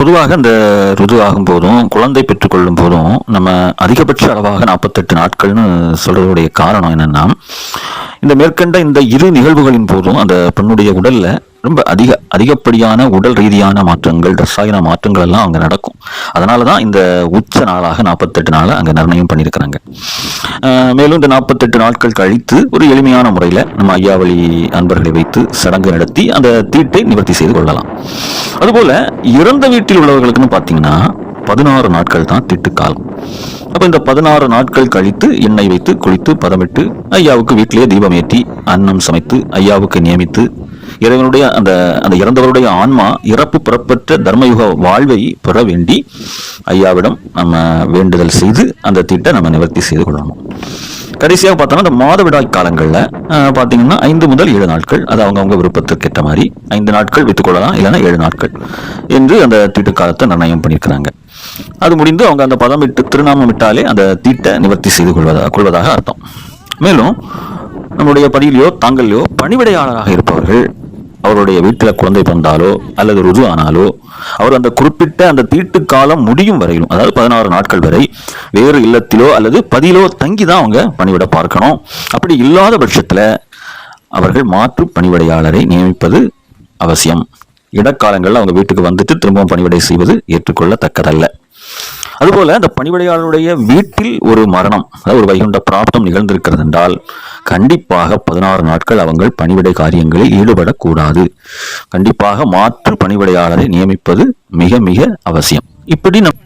பொதுவாக இந்த ருது ஆகும் போதும் குழந்தை பெற்றுக்கொள்ளும் போதும் நம்ம அதிகபட்ச அளவாக நாற்பத்தெட்டு நாட்கள்னு சொல்கிறதுடைய காரணம் என்னென்னா இந்த மேற்கண்ட இந்த இரு நிகழ்வுகளின் போதும் அந்த பெண்ணுடைய உடல்ல ரொம்ப அதிக அதிகப்படியான உடல் ரீதியான மாற்றங்கள் ரசாயன மாற்றங்கள் எல்லாம் அங்கே நடக்கும். அதனால தான் இந்த உச்ச நாளாக நாற்பத்தெட்டு நாளை அங்கே நிர்ணயம் பண்ணியிருக்கிறாங்க. மேலும் இந்த நாற்பத்தெட்டு நாட்கள் கழித்து ஒரு எளிமையான முறையில் நம்ம ஐயாவளி அன்பர்களை வைத்து சடங்கு நடத்தி அந்த தீட்டை நிவர்த்தி செய்து கொள்ளலாம். அதுபோல் இறந்த வீட்டில் உள்ளவர்களுக்குன்னு பார்த்தீங்கன்னா பதினாறு நாட்கள் தான் திட்டுக்காலம் அப்போ இந்த பதினாறு நாட்கள் கழித்து எண்ணெய் வைத்து குளித்து பதமிட்டு ஐயாவுக்கு வீட்டிலேயே தீபம் ஏற்றி அன்னம் சமைத்து ஐயாவுக்கு நியமித்து இறைவனுடைய அந்த அந்த இறந்தவருடைய ஆன்மா இறப்பு பிறப்பற்ற தர்மயுக வாழ்வை பெற வேண்டி ஐயாவிடம் நம்ம வேண்டுதல் செய்து அந்த தீட்டை நம்ம நிவர்த்தி செய்து கொள்ளணும். கடைசியாக பார்த்தோம்னா இந்த மாதவிடாய் காலங்களில் பார்த்தீங்கன்னா ஐந்து முதல் ஏழு நாட்கள் அது அவங்கவுங்க விருப்பத்துக்கு ஏற்ற மாதிரி ஐந்து நாட்கள் வித்துக்கொள்ளலாம் இல்லைன்னா ஏழு நாட்கள் என்று அந்த தீட்டு காலத்தை நிர்ணயம் பண்ணியிருக்கிறாங்க. அது முடிந்து அவங்க அந்த பதம் விட்டு திருநாமம் விட்டாலே அந்த தீட்டை நிவர்த்தி செய்து கொள்வதாக கொள்வதாக அர்த்தம். மேலும் நம்முடைய பதியிலையோ தாங்கள்லையோ பணிவிடையாளராக இருப்பவர்கள் அவருடைய வீட்டில் குழந்தை பிறந்தாலோ அல்லது ருஜு ஆனாலோ அவர் அந்த குறிப்பிட்ட அந்த தீட்டு காலம் முடியும் வரையிலும் அதாவது பதினாறு நாட்கள் வரை வேறு இல்லத்திலோ அல்லது பதிலோ தங்கி தான் அவங்க பணிவிட பார்க்கணும். அப்படி இல்லாத பட்சத்தில் அவர்கள் மாற்று பணிவிடையாளரை நியமிப்பது அவசியம். இடக்காலங்களில் அவங்க வீட்டுக்கு வந்துட்டு திரும்பவும் பணிவிடை செய்வது ஏற்றுக்கொள்ளத்தக்கதல்ல. அதுபோல அந்த பணிவிடையாளருடைய வீட்டில் ஒரு மரணம் அதாவது ஒரு வைகுண்ட பிராப்தம் நிகழ்ந்திருக்கிறது என்றால் கண்டிப்பாக பதினாறு நாட்கள் அவங்க பணிவிடை காரியங்களில் ஈடுபடக்கூடாது. கண்டிப்பாக மாற்று பணிவிடையாளரை நியமிப்பது மிக மிக அவசியம். இப்படி நம்